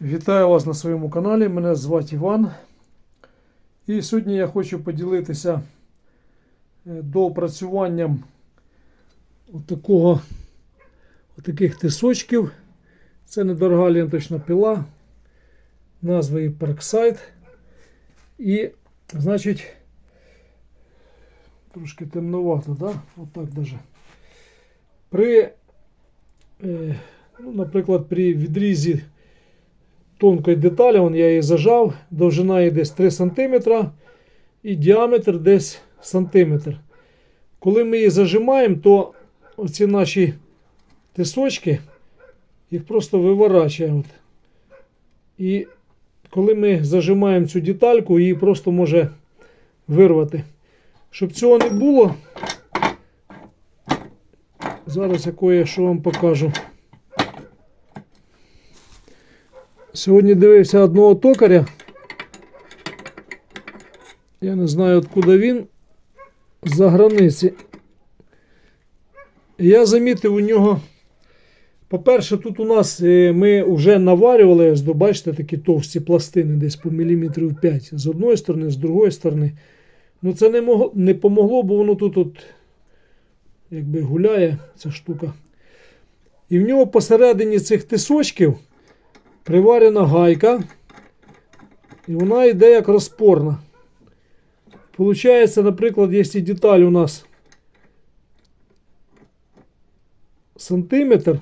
Вітаю вас на своєму каналі. Мене звати Іван. І сьогодні я хочу поділитися е, доопрацюванням отакого, отаких тисочків. Це недорога ленточна пила. Назва її Parkside. І, значить, трошки темновато, да? Отак даже. При, е, ну, наприклад, при відрізі тонкої деталі, вон я її зажав, довжина її десь 3 см і діаметр десь сантиметр. Коли ми її зажимаємо, то оці наші тисочки їх просто виворачує. І коли ми зажимаємо цю детальку, її просто може вирвати. Щоб цього не було, зараз я кое-що вам покажу. Сьогодні дивився одного токаря. Я не знаю, откуда він. З-за границі. Я замітив у нього. По-перше, тут у нас е, ми вже наварювали, бачите, такі товсті пластини, десь по міліметрів 5 з одної сторони, з другої сторони. Ну це не, могло, не помогло, бо воно тут от, якби гуляє, ця штука. І в нього посередині цих тисочків приварена гайка, і вона йде як розпорна. Получається, наприклад, якщо деталь у нас сантиметр,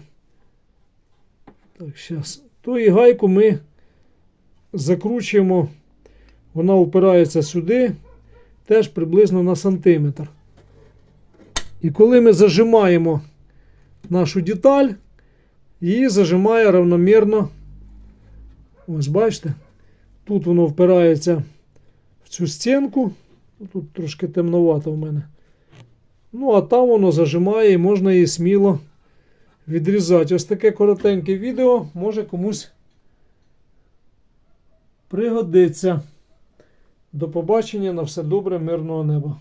так, зараз, то і гайку ми закручуємо, вона упирається сюди, теж приблизно на сантиметр. І коли ми зажимаємо нашу деталь, її зажимає равномірно Ось бачите? Тут воно впирається в цю стінку. Тут трошки темновато в мене. Ну, а там воно зажимає і можна її сміло відрізати. Ось таке коротеньке відео може комусь пригодиться. До побачення на все добре, мирного неба.